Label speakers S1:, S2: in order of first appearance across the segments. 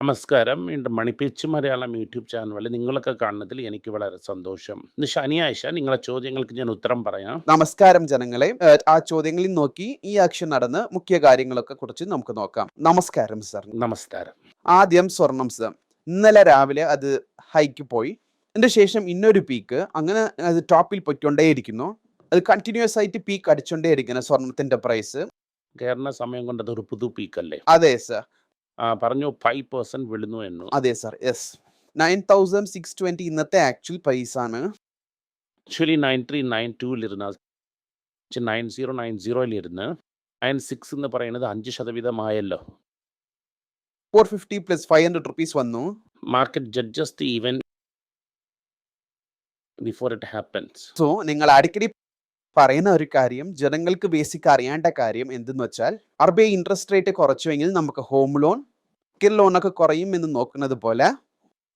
S1: നമസ്കാരം. വീണ്ടും മണിപ്പിച്ച് മലയാളം യൂട്യൂബ് ചാനലിൽ നിങ്ങളൊക്കെ കാണുന്നതിൽ എനിക്ക് വളരെ സന്തോഷം. ഇന്ന് ശനിയാഴ്ച നിങ്ങളെ ചോദ്യങ്ങൾക്ക് ഞാൻ ഉത്തരം പറയാം.
S2: നമസ്കാരം ജനങ്ങളെ ഏഹ്, ആ ചോദ്യങ്ങളിൽ നോക്കി ഈ ആക്ഷൻ നടന്ന് മുഖ്യ കാര്യങ്ങളൊക്കെ കുറിച്ച് നമുക്ക് നോക്കാം നമസ്കാരം സർ
S1: നമസ്കാരം.
S2: ആദ്യം സ്വർണം സർ ഇന്നലെ രാവിലെ അത് ഹൈക്ക് പോയി അതിന്റെ ശേഷം ഇന്നൊരു പീക്ക് അങ്ങനെ അത് ടോപ്പിൽ പൊയ്ക്കൊണ്ടേയിരിക്കുന്നു അത് കണ്ടിന്യൂസ് ആയിട്ട് പീക്ക് അടിച്ചുകൊണ്ടേയിരിക്കുന്നു സ്വർണത്തിന്റെ പ്രൈസ്
S1: കേരള സമയം കൊണ്ട് അതൊരു പുതു പീക്കല്ലേ?
S2: അതെ സർ
S1: പറഞ്ഞു 5% വിളുന്നു എന്ന്.
S2: അതെ sir yes nine thousand six twenty ഇന്നത്തെ ആക്ച്വൽ പ്രൈസ് ആണ്
S1: ആക്ച്വലി 9392 ഇരുന്ന 9090 ഇരുന്ന് 96 എന്ന് പറയുന്നത് 5% ആയല്ലോ.
S2: Four fifty plus five hundred rupees വന്നു
S1: market judges the even before it happens.
S2: So നിങ്ങൾ അടിക്കടി പറയുന്ന ഒരു കാര്യം ജനങ്ങൾക്ക് ബേസിക് അറിയേണ്ട കാര്യം എന്തെന്ന് വെച്ചാൽ R B I interest rate കുറച്ചുവെങ്കിൽ നമുക്ക് ഹോം ലോൺ കിൽ ലോണൊക്കെ കുറയും എന്ന് നോക്കുന്നത് പോലെ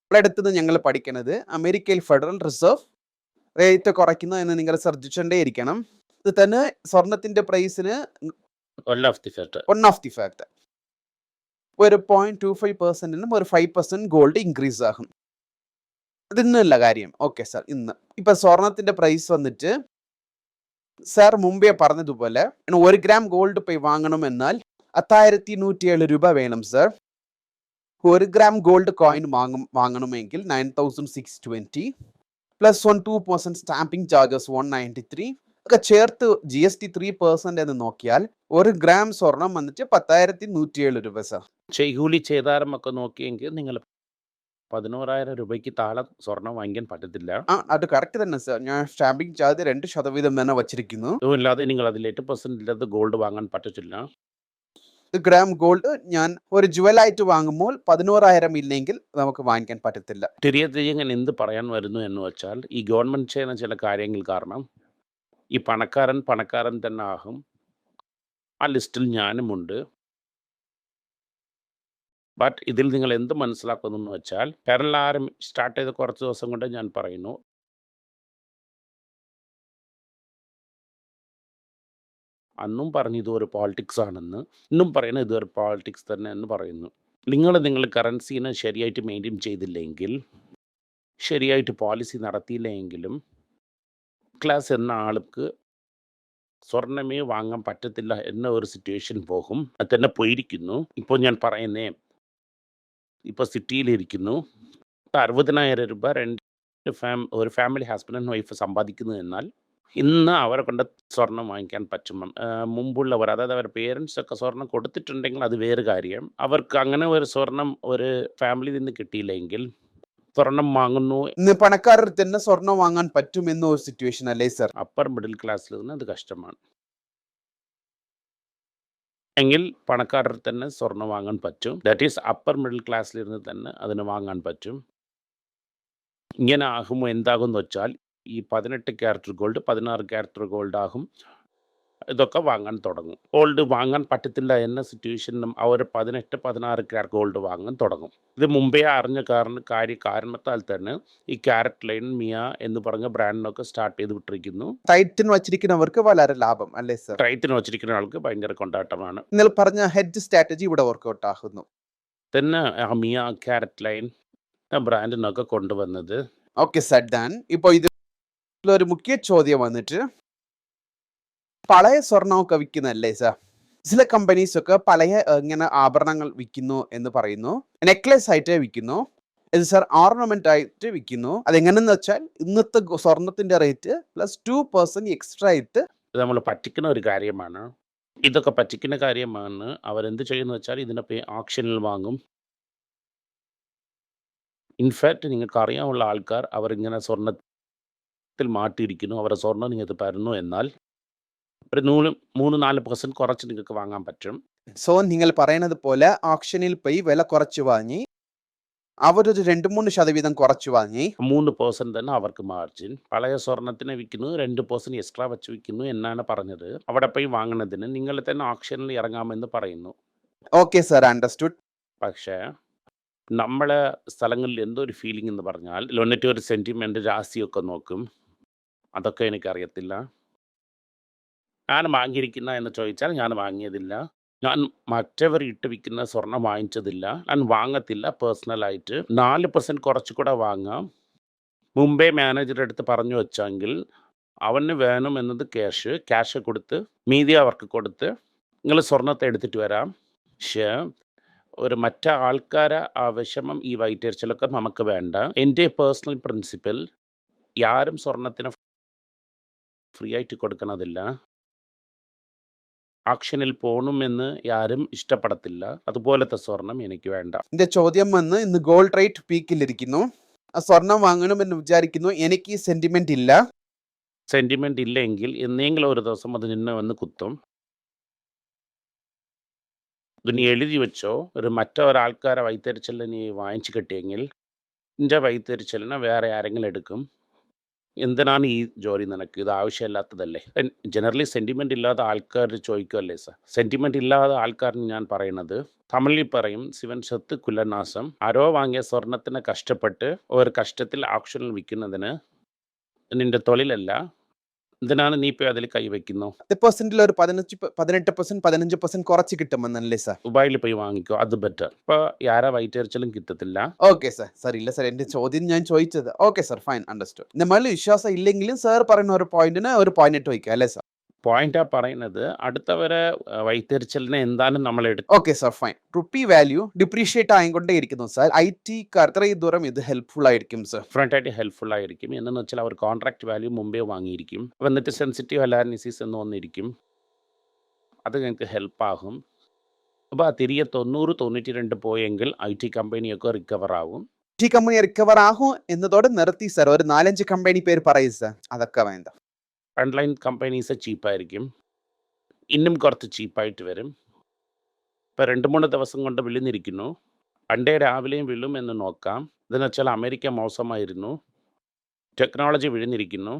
S2: ഇവിടെ അടുത്തത് ഞങ്ങൾ പഠിക്കുന്നത് അമേരിക്കയിൽ ഫെഡറൽ റിസർവ് റേറ്റ് കുറയ്ക്കുന്നു എന്ന് നിങ്ങൾ ശ്രദ്ധിച്ചുകൊണ്ടേ ഇരിക്കണം. ഇത് തന്നെ സ്വർണത്തിന്റെ പ്രൈസിന്
S1: of the factor.
S2: One of the ഒരു പോയിന്റ് ടു ഫൈവ് പെർസെന്റിനും ഒരു ഫൈവ് പെർസെന്റ് ഗോൾഡ് ഇൻക്രീസ് ആകും. ഇത് ഇന്നല്ല കാര്യം. ഓക്കെ സാർ ഇന്ന്. ഇപ്പൊ സ്വർണത്തിന്റെ പ്രൈസ് വന്നിട്ട് സാർ മുമ്പേ പറഞ്ഞതുപോലെ ഒരു ഗ്രാം ഗോൾഡ് പോയി വാങ്ങണമെന്നാൽ അത്തായിരത്തി നൂറ്റി ഏഴ് രൂപ വേണം സാർ ഒരു ഗ്രാം ഗോൾഡ് കോയിൻ വാങ്ങും വാങ്ങണമെങ്കിൽ nine thousand six twenty plus one two percent stamping charges one ninety three ഒക്കെ ചേർത്ത് G S T three percent എന്ന് നോക്കിയാൽ ഒരു ഗ്രാം സ്വർണം വന്നിട്ട് പത്തായിരത്തി നൂറ്റി ഏഴ് രൂപ സാർ
S1: ചെയ്കൂലി ചെയ്താരം ഒക്കെ നോക്കിയെങ്കിൽ നിങ്ങൾ പതിനോറായിരം രൂപയ്ക്ക് താഴെ സ്വർണം വാങ്ങിക്കാൻ പറ്റത്തില്ല.
S2: ആ അത് കറക്റ്റ് തന്നെ സാർ ഞാൻ സ്റ്റാമ്പിംഗ് ചാർജ് രണ്ട് ശതവീതം തന്നെ വച്ചിരിക്കുന്നു
S1: അതുമില്ലാതെ നിങ്ങൾ അതിൽ എട്ട് പെർസെന്റ് ഇല്ലാതെ ഗോൾഡ് വാങ്ങാൻ പറ്റത്തില്ല.
S2: ഗ്രാം ഗോൾഡ് ഞാൻ ഒരു ജുവലായിട്ട് വാങ്ങുമ്പോൾ പതിനോറായിരം ഇല്ലെങ്കിൽ നമുക്ക് വാങ്ങിക്കാൻ പറ്റത്തില്ല
S1: ഞാൻ എന്ത് പറയാൻ വരുന്നു എന്ന് വെച്ചാൽ ഈ ഗവൺമെന്റ് ചെയ്യുന്ന ചില കാര്യങ്ങൾ കാരണം ഈ പണക്കാരൻ പണക്കാരൻ തന്നെ ആകും. ആ ലിസ്റ്റിൽ ഞാനുമുണ്ട്. ബട്ട് ഇതിൽ നിങ്ങൾ എന്ത് മനസ്സിലാക്കുന്നു എന്ന് വെച്ചാൽ പെരലാരം സ്റ്റാർട്ട് ചെയ്ത കുറച്ച് ദിവസം കൊണ്ട് ഞാൻ പറയുന്നു. അന്നും പറഞ്ഞു ഇതൊരു പോളിറ്റിക്സ് ആണെന്ന്. ഇന്നും പറയുന്നത് ഇതൊരു പോളിറ്റിക്സ് തന്നെ എന്ന് പറയുന്നു. നിങ്ങൾ നിങ്ങളുടെ കറൻസീനെ ശരിയായിട്ട് മെയിന്റെയിൻ ചെയ്തില്ലെങ്കിൽ ശരിയായിട്ട് പോളിസി നടത്തിയില്ലെങ്കിലും ക്ലാസ് എന്ന ആൾക്ക് സ്വർണമേ വാങ്ങാൻ പറ്റത്തില്ല എന്ന ഒരു സിറ്റുവേഷൻ പോകും. അത് തന്നെ പോയിരിക്കുന്നു. ഇപ്പോൾ ഞാൻ പറയുന്നേ ഇപ്പോൾ സിറ്റിയിലിരിക്കുന്നു. 60,000 രൂപ രണ്ട് ഫാം ഒരു ഫാമിലി ഹസ്ബൻഡ് ആൻഡ് വൈഫ് സമ്പാദിക്കുന്നു എന്നാൽ ഇന്ന് അവരെ കൊണ്ട് സ്വർണം വാങ്ങിക്കാൻ പറ്റും. മുമ്പുള്ളവർ അതായത് അവരുടെ പേരൻസ് ഒക്കെ സ്വർണം കൊടുത്തിട്ടുണ്ടെങ്കിൽ അത് വേറെ കാര്യം. അവർക്ക് അങ്ങനെ ഒരു സ്വർണം ഒരു ഫാമിലിയിൽ നിന്ന് കിട്ടിയില്ലെങ്കിൽ സ്വർണം വാങ്ങുന്നു
S2: ഇന്ന് പണക്കാരർ തന്നെ സ്വർണം വാങ്ങാൻ പറ്റും എന്ന ഒരു സിറ്റുവേഷൻ അല്ലേ സർ
S1: അപ്പർ മിഡിൽ ക്ലാസ്സിൽ നിന്ന് അത് കഷ്ടമാണ്. എങ്കിൽ പണക്കാരർ തന്നെ സ്വർണം വാങ്ങാൻ പറ്റും. ദാറ്റ് ഈസ് അപ്പർ മിഡിൽ ക്ലാസ്സിലിരുന്ന് തന്നെ അതിന് വാങ്ങാൻ പറ്റും. ഇങ്ങനെ ആകുമ്പോൾ എന്താകുമെന്ന് വെച്ചാൽ ഈ 18 ക്യാരറ്റ് ഗോൾഡ് 16 ക്യാരറ്റ് ഗോൾഡ് ആകും. ഇതൊക്കെ വാങ്ങാൻ തുടങ്ങും. ഗോൾഡ് വാങ്ങാൻ പറ്റത്തില്ല എന്ന സിറ്റുവേഷനിലും അവർ 18, 16 ക്യാരറ്റ് ഗോൾഡ് വാങ്ങാൻ തുടങ്ങും. ഇത് മുമ്പേ അറിഞ്ഞ കാരണം കാര്യ കാരണത്താൽ തന്നെ ഈ ക്യാരറ്റ് ലൈൻ മിയ എന്ന് പറഞ്ഞ ബ്രാൻഡിനൊക്കെ സ്റ്റാർട്ട് ചെയ്ത് വിട്ടിരിക്കുന്നു.
S2: ടൈറ്റിന് വച്ചിരിക്കുന്നവർക്ക് വളരെ ലാഭം അല്ലേ സർ
S1: ടൈറ്റിന് വച്ചിരിക്കുന്ന ആൾക്ക് ഭയങ്കര കൊണ്ടാട്ടമാണ്.
S2: നിങ്ങൾ പറഞ്ഞ ഹെഡ് സ്ട്രാറ്റജി ഇവിടെ വർക്ക്ഔട്ട് ആകുന്നു
S1: തന്നെ ആ മിയ ക്യാരറ്റ് ലൈൻ ബ്രാൻഡിനൊക്കെ കൊണ്ടുവന്നത്
S2: ഓക്കെ സർ ഡാൻ ഇപ്പോൾ ഇത് ഒരു മുഖ്യ ചോദ്യം വന്നിട്ട് പഴയ സ്വർണമൊക്കെ വിൽക്കുന്നല്ലേ സാർ ചില കമ്പനീസ് ഒക്കെ പഴയ ഇങ്ങനെ ആഭരണങ്ങൾ വിൽക്കുന്നു എന്ന് പറയുന്നു നെക്ലസ് ആയിട്ട് വിൽക്കുന്നു ഇത് സാർ ഓർണമെന്റ് ആയിട്ട് വിൽക്കുന്നു അതെങ്ങനെയെന്ന് വെച്ചാൽ ഇന്നത്തെ സ്വർണത്തിന്റെ rate plus two percent extra ആയിട്ട്
S1: ഇത് നമ്മൾ പറ്റിക്കുന്ന ഒരു കാര്യമാണ്. ഇതൊക്കെ പറ്റിക്കുന്ന കാര്യമാണ്. അവരെന്ത് ചെയ്യുന്നു വെച്ചാൽ ഇതിനെ ഓപ്ഷനിൽ വാങ്ങും. ഇൻഫാക്റ്റ് നിങ്ങൾക്ക് അറിയാനുള്ള ആൾക്കാർ അവർ ഇങ്ങനെ അവരിങ്ങനെ സ്വർണത്തിൽ മാറ്റിയിരിക്കുന്നു. അവരുടെ സ്വർണം നിങ്ങൾക്ക് തരുന്നു എന്നാൽ ഒരു നൂറ് 3, 4% കുറച്ച് നിങ്ങൾക്ക് വാങ്ങാൻ പറ്റും.
S2: സോ നിങ്ങൾ പറയുന്നത് പോലെ ഓപ്ഷനിൽ പോയി വില കുറച്ച് വാങ്ങി അവരൊരു രണ്ട് മൂന്ന് ശതവീതം കുറച്ച് വാങ്ങി
S1: 3% തന്നെ അവർക്ക് മാർജിൻ. പഴയ സ്വർണത്തിനെ വിൽക്കുന്നു രണ്ട് പേഴ്സന്റ് എക്സ്ട്രാ വെച്ച് വിൽക്കുന്നു എന്നാണ് പറഞ്ഞത്. അവിടെ പോയി വാങ്ങുന്നതിന് നിങ്ങൾ തന്നെ ഓപ്ഷനിൽ ഇറങ്ങാമെന്ന് പറയുന്നു.
S2: ഓക്കെ സർ അണ്ടർസ്റ്റുഡ്
S1: പക്ഷേ നമ്മളെ സ്ഥലങ്ങളിൽ എന്തോ ഒരു ഫീലിംഗ് എന്ന് പറഞ്ഞാൽ എന്നിട്ട് ഒരു സെന്റിമെന്റ് രാശിയൊക്കെ നോക്കും. അതൊക്കെ എനിക്കറിയത്തില്ല. ഞാൻ വാങ്ങിയിരിക്കുന്ന എന്ന് ചോദിച്ചാൽ ഞാൻ വാങ്ങിയതില്ല. ഞാൻ മറ്റവർ ഇട്ട് വിൽക്കുന്ന സ്വർണം വാങ്ങിച്ചതില്ല. ഞാൻ വാങ്ങത്തില്ല പേഴ്സണലായിട്ട്. 4% കുറച്ചുകൂടെ വാങ്ങാം. മുമ്പേ മാനേജറുടെ അടുത്ത് പറഞ്ഞു വെച്ചെങ്കിൽ അവന് വേണമെന്നത് ക്യാഷ്. ക്യാഷ് കൊടുത്ത് മീതി അവർക്ക് കൊടുത്ത് നിങ്ങൾ സ്വർണത്തെ എടുത്തിട്ട് വരാം. പക്ഷേ ഒരു മറ്റേ ആൾക്കാരെ ആ വിഷമം ഈ വൈറ്റേഴ്ചലൊക്കെ നമുക്ക് വേണ്ട. എന്റെ പേഴ്സണൽ പ്രിൻസിപ്പിൾ യാരും സ്വർണത്തിന് ഫ്രീ ആയിട്ട് കൊടുക്കണതില്ല. ആക്ഷനിൽ പോകണമെന്ന് ആരും ഇഷ്ടപ്പെടത്തില്ല. അതുപോലത്തെ സ്വർണം എനിക്ക് വേണ്ട.
S2: എന്റെ ചോദ്യം വന്ന് ഇന്ന് ഗോൾഡ് റേറ്റ് പീക്കിലിരിക്കുന്നു. സ്വർണം വാങ്ങണമെന്ന് വിചാരിക്കുന്നു. എനിക്ക് സെന്റിമെന്റ് ഇല്ല.
S1: സെന്റിമെന്റ് ഇല്ലെങ്കിൽ എന്നെങ്കിലും ഒരു ദിവസം അത് നിന്നെ വന്ന് കുത്തും. നീ എഴുതി വെച്ചോ. ഒരു മറ്റൊരാൾക്കാരെ വഴിതെരിച്ചലിന് നീ വാങ്ങിച്ചു കിട്ടിയെങ്കിൽ നിന്റെ വൈത്തരിച്ചലിനെ വേറെ ആരെങ്കിലും എടുക്കും. എന്തിനാണ് ഈ ജോലി നിനക്ക്? ഇത് ആവശ്യമില്ലാത്തതല്ലേ? ജനറലി സെന്റിമെന്റ് ഇല്ലാത്ത ആൾക്കാർ ചോദിക്കുമല്ലേ സർ. സെന്റിമെന്റ് ഇല്ലാത്ത ആൾക്കാരിന് ഞാൻ പറയുന്നത് തമിഴിൽ പറയും "ശിവൻ സ്വത്ത് കുലനാശം". ആരോ വാങ്ങിയ സ്വർണത്തിനെ കഷ്ടപ്പെട്ട് ഒരു കഷ്ടത്തിൽ ആക്ഷനിൽ വിൽക്കുന്നതിന് നിന്റെ തൊഴിലല്ല. എന്തിനാണ് നീ ഇപ്പൊ അതിൽ കൈവയ്ക്കുന്നു?
S2: പെർസെന്റിൽ ഒരു 15 പ 18% 15% കുറച്ച് കിട്ടുമെന്നല്ലേ സാർ
S1: ദുബായിൽ പോയി വാങ്ങിക്കോ. അത് ബെറ്റർ. ഇപ്പൊ ആരാ വൈറ്റരിച്ചാലും കിട്ടത്തില്ല.
S2: ഓക്കെ സാർ സാർ ഇല്ല സാർ എന്റെ ചോദ്യം ഞാൻ ചോദിച്ചത്. Okay sir fine understood. നമ്മളിൽ വിശ്വാസം ഇല്ലെങ്കിലും സാർ പറയുന്ന ഒരു പോയിന്റിന് ഒരു പോയിന്റ് ഇട്ട് വയ്ക്കുക അല്ലേ സർ?
S1: പോയിന്റാ പറയുന്നത് അടുത്തവരെ വൈത്തിരിച്ചലിനെ എന്താണ് നമ്മൾ എടുക്കുക
S2: okay sir fine. Rupee value depreciate ആയിക്കൊണ്ടേയിരിക്കുന്നു sir. ഐടിക്കാർ ഇത്രയും ദൂരം ഇത് ഹെൽപ്ഫുൾ ആയിരിക്കും സർ.
S1: ഫ്രണ്ട് ആയിട്ട് ഹെൽപ്ഫുൾ ആയിരിക്കും. എന്നു വെച്ചാൽ അവർ കോൺട്രാക്ട് വാല്യൂ മുമ്പേ വാങ്ങിയിരിക്കും. എന്നിട്ട് സെൻസിറ്റീവ് അലാനിസിസ് എന്ന് വന്നിരിക്കും അത് ഞങ്ങൾക്ക് ഹെൽപ്പ് ആകും. അപ്പൊ ആ തിരികെ 90, 92 പോയെങ്കിൽ ഐ ടി കമ്പനിയൊക്കെ റിക്കവർ ആകും
S2: ടി കമ്പനി റിക്കവർ ആകും എന്നതോടെ നിർത്തി സാർ ഒരു 4, 5 കമ്പനി പേര് പറയും സാർ അതൊക്കെ വേണ്ട.
S1: ഓൺലൈൻ കമ്പനീസ് ചീപ്പായിരിക്കും. ഇന്നും കുറച്ച് ചീപ്പായിട്ട് വരും. ഇപ്പോൾ രണ്ട് മൂന്ന് ദിവസം കൊണ്ട് വിളിന്നിരിക്കുന്നു പണ്ടേ രാവിലെയും വിളും എന്ന് നോക്കാം. ഇതെന്ന് വെച്ചാൽ അമേരിക്ക മോശമായിരുന്നു. ടെക്നോളജി വിഴുന്നിരിക്കുന്നു.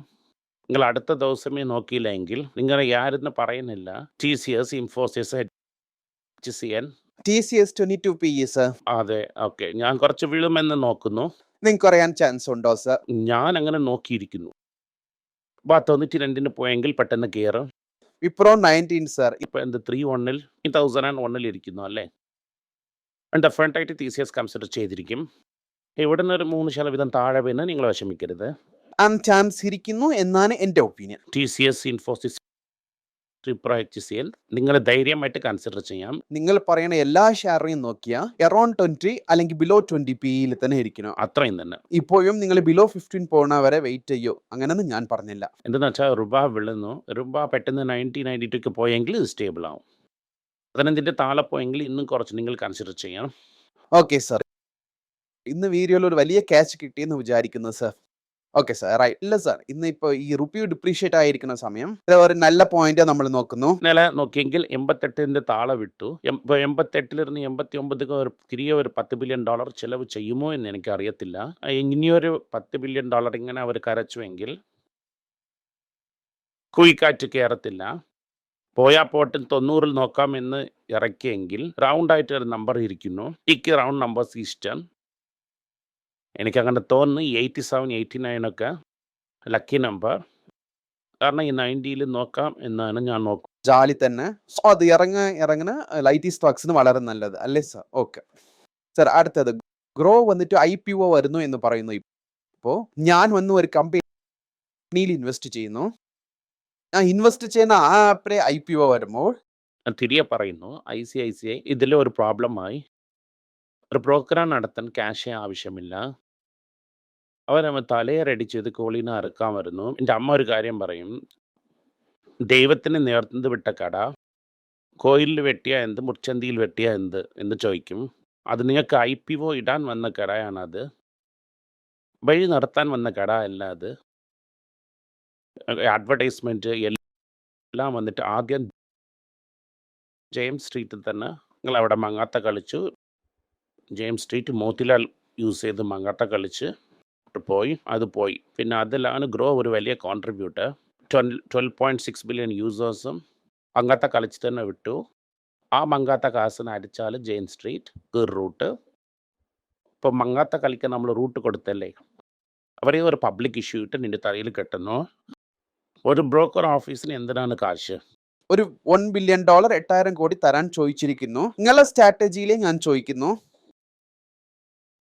S1: നിങ്ങൾ അടുത്ത ദിവസമേ നോക്കിയില്ല എങ്കിൽ നിങ്ങൾ യാരെന്ന് പറയുന്നില്ല. T C S Infosys, HCL
S2: TCS 22 PE sir.
S1: അതെ. ഓക്കെ. ഞാൻ കുറച്ച് വിളുമെന്ന് നോക്കുന്നു.
S2: നിങ്ങൾക്ക് അറിയാൻ ചാൻസ് ഉണ്ടോ സർ?
S1: ഞാൻ അങ്ങനെ നോക്കിയിരിക്കുന്നു. അപ്പൊ ആ 92ന് പോയെങ്കിൽ പെട്ടെന്ന് കയറും
S2: വിപ്രോ 19 സർ.
S1: ഇപ്പൊ എന്ത് 31ൽ 3001ൽ ഇരിക്കുന്നു അല്ലേ? ഡെഫിനറ്റ് ആയിട്ട് എസ് കൺസിഡർ ചെയ്തിരിക്കും. ഇവിടെ നിന്ന് ഒരു മൂന്ന് ശതമാനം താഴെ വീണ് നിങ്ങൾ വിഷമിക്കരുത്.
S2: ആൻ ചാൻസ് ഇരിക്കുന്നു എന്നാണ് എന്റെ opinion.
S1: T C S Infosys, Wipro, HCL നിങ്ങൾ ധൈര്യമായിട്ട് കൺസിഡർ ചെയ്യാം.
S2: നിങ്ങൾ പറയുന്ന എല്ലാ ഷെയറിനെയും നോക്കിയാൽ എറൌണ്ട് ട്വന്റി അല്ലെങ്കിൽ ബിലോ 20 പിഇയിൽ തന്നെ ഇരിക്കണം.
S1: അത്രയും തന്നെ.
S2: ഇപ്പോഴും നിങ്ങൾ ബിലോ 15 പോണ വരെ വെയിറ്റ് ചെയ്യോ അങ്ങനെയൊന്നും ഞാൻ പറഞ്ഞില്ല.
S1: എന്തെന്ന് വെച്ചാൽ റുബ വിളുന്നു റുബ പെട്ടെന്ന് 90, 92ക്ക് പോയെങ്കിൽ സ്റ്റേബിൾ ആവും. 15ന്റെ താഴെ പോയെങ്കിൽ ഇന്നും കുറച്ച് നിങ്ങൾ കൺസിഡർ ചെയ്യണം.
S2: ഓക്കെ സാർ ഇന്ന് വീഡിയോയിൽ ഒരു വലിയ ക്യാച്ച് കിട്ടിയെന്ന് വിചാരിക്കുന്നു സർ. Okay sir right. ഇല്ല സാർ ഇന്ന് ഇപ്പൊ ഈ റുപ്പി ഡിപ്രീഷിയേറ്റ് ആയിരിക്കുന്ന സമയം ഒരു നല്ല പോയിന്റ് നമ്മൾ നോക്കുന്നു.
S1: ഇന്നലെ നോക്കിയെങ്കിൽ എൺപത്തെട്ടിന്റെ താളെ വിട്ടു. എം ഇപ്പൊ 88ലിരുന്ന് 89ക്ക് ഒരു തിരികെ ഒരു പത്ത് ബില്യൺ ഡോളർ ചെലവ് ചെയ്യുമോ എന്ന് എനിക്ക് അറിയത്തില്ല ഇനിയൊരു $10 ബില്യൺ ഇങ്ങനെ അവർ കരച്ചുവെങ്കിൽ കുഴിക്കാറ്റ് കയറത്തില്ല പോയാ പോട്ടിൽ തൊണ്ണൂറിൽ നോക്കാം എന്ന് ഇറക്കിയെങ്കിൽ റൗണ്ട് ആയിട്ട് ഒരു നമ്പർ ഇരിക്കുന്നു. ഇക്ക് റൗണ്ട് നമ്പേഴ്സ് ഇഷ്ടം. എനിക്കങ്ങനെ തോന്നുന്നു 87, 89 ഒക്കെ ലക്കി നമ്പർ. കാരണം ഈ 90ൽ നോക്കാം എന്നാണ് ഞാൻ നോക്കുന്നത്.
S2: ജാലി തന്നെ. സോ അത് ഇറങ്ങ ഇറങ്ങുന്ന ലൈറ്റി സ്റ്റോക്സിന് വളരെ നല്ലത് അല്ലേ സർ? ഓക്കെ. സർ അടുത്തത് ഗ്രോ വന്നിട്ട് ഐ പി ഒ വരുന്നു എന്ന് പറയുന്നു. ഇപ്പോൾ ഞാൻ വന്ന് ഒരു കമ്പനിയിൽ ഇൻവെസ്റ്റ് ചെയ്യുന്നു. ഞാൻ ഇൻവെസ്റ്റ് ചെയ്യുന്ന ആ ആപ്പിലെ ഒ വരുമ്പോൾ
S1: തിരികെ പറയുന്നു I C I C I ഇതിലെ ഒരു പ്രോബ്ലമായി. ഒരു പ്രോഗ്രാം നടത്താൻ ക്യാഷേ ആവശ്യമില്ല. അവർ തലയറടിച്ച് ഇത് കോളീനെ അറുക്കാൻ വരുന്നു. എന്റെ അമ്മ ഒരു കാര്യം പറയും. ദൈവത്തിന് നേർന്നത് വിട്ട കട. കോയിലിൽ വെട്ടിയാ എന്ത് മുച്ചന്തിയിൽ വെട്ടിയാ എന്ത് എന്ന് ചോദിക്കും. അത് നിങ്ങൾക്ക് ഐപിഒ ഇടാൻ വന്ന കടയാണത്. വഴി നടത്താൻ വന്ന കട അല്ല അത്. അഡ്വർടൈസ്മെന്റ് എല്ലാം വന്നിട്ട് ആദ്യം ജെയിംസ് സ്ട്രീറ്റിൽ തന്നെ നിങ്ങൾ അവിടെ മങ്ങാത്ത കളിച്ചു. ജെയിംസ് സ്ട്രീറ്റ് മോത്തിലാൽ യൂസ് ചെയ്ത് മങ്ങാട്ട കളിച്ച് പോയി. അത് പോയി. പിന്നെ അതിലാണ് ഗ്രോ ഒരു വലിയ കോൺട്രിബ്യൂട്ടർ. ട്വൽ 12.6 ബില്യൺ യൂസേഴ്സും മങ്ങാത്ത കളിച്ച് തന്നെ വിട്ടു. ആ മങ്ങാത്ത കാസിന് അടിച്ചാൽ ജെയിംസ് സ്ട്രീറ്റ് കീർ റൂട്ട്. ഇപ്പോൾ മങ്ങാത്ത കളിക്ക് നമ്മൾ റൂട്ട് കൊടുത്തല്ലേ. അവരെ ഒരു പബ്ലിക് ഇഷ്യൂ ഇട്ട് നിന്റെ തലയിൽ കെട്ടുന്നു. ഒരു ബ്രോക്കർ ഓഫീസിന് എന്തിനാണ് കാശ്?
S2: ഒരു വൺ ബില്യൺ ഡോളർ എട്ടായിരം കോടി തരാൻ ചോദിച്ചിരിക്കുന്നു നിങ്ങളുടെ സ്ട്രാറ്റജിയിലെ ഞാൻ ചോദിക്കുന്നു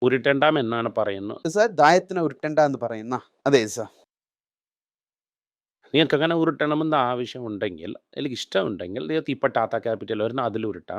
S1: ഉരുട്ടണ്ടാം എന്നാണ് പറയുന്നത്.
S2: സാർ ദായത്തിനെ ഉരുട്ടണ്ട എന്ന് പറയുന്ന അതെ സാർ
S1: നിങ്ങൾക്ക് അങ്ങനെ ഉരുട്ടണമെന്ന് ആവശ്യമുണ്ടെങ്കിൽ അല്ലെങ്കിൽ ഇഷ്ടമുണ്ടെങ്കിൽ നിങ്ങൾക്ക് ഇപ്പം ടാറ്റ ക്യാപിറ്റൽ വരുന്ന അതിൽ ഉരുട്ടാം